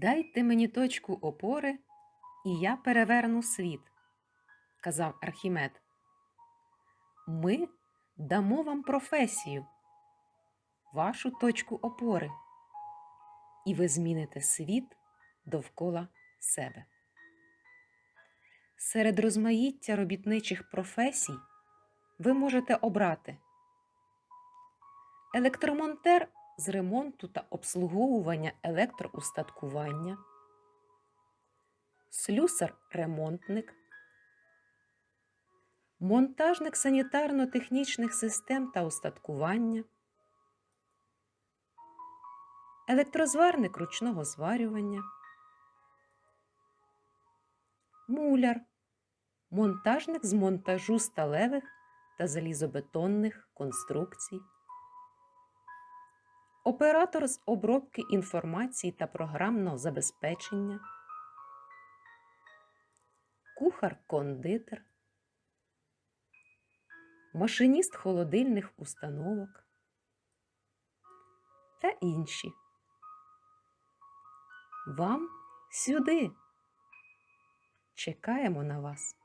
Дайте мені точку опори, і я переверну світ, казав Архімед. Ми дамо вам професію, вашу точку опори, і ви зміните світ довкола себе. Серед розмаїття робітничих професій ви можете обрати електромонтер з ремонту та обслуговування електроустаткування, слюсар-ремонтник, монтажник санітарно-технічних систем та устаткування, електрозварник ручного зварювання, муляр, монтажник з монтажу сталевих та залізобетонних конструкцій, оператор з обробки інформації та програмного забезпечення, кухар-кондитер, машиніст холодильних установок та інші. Вам сюди. Чекаємо на вас.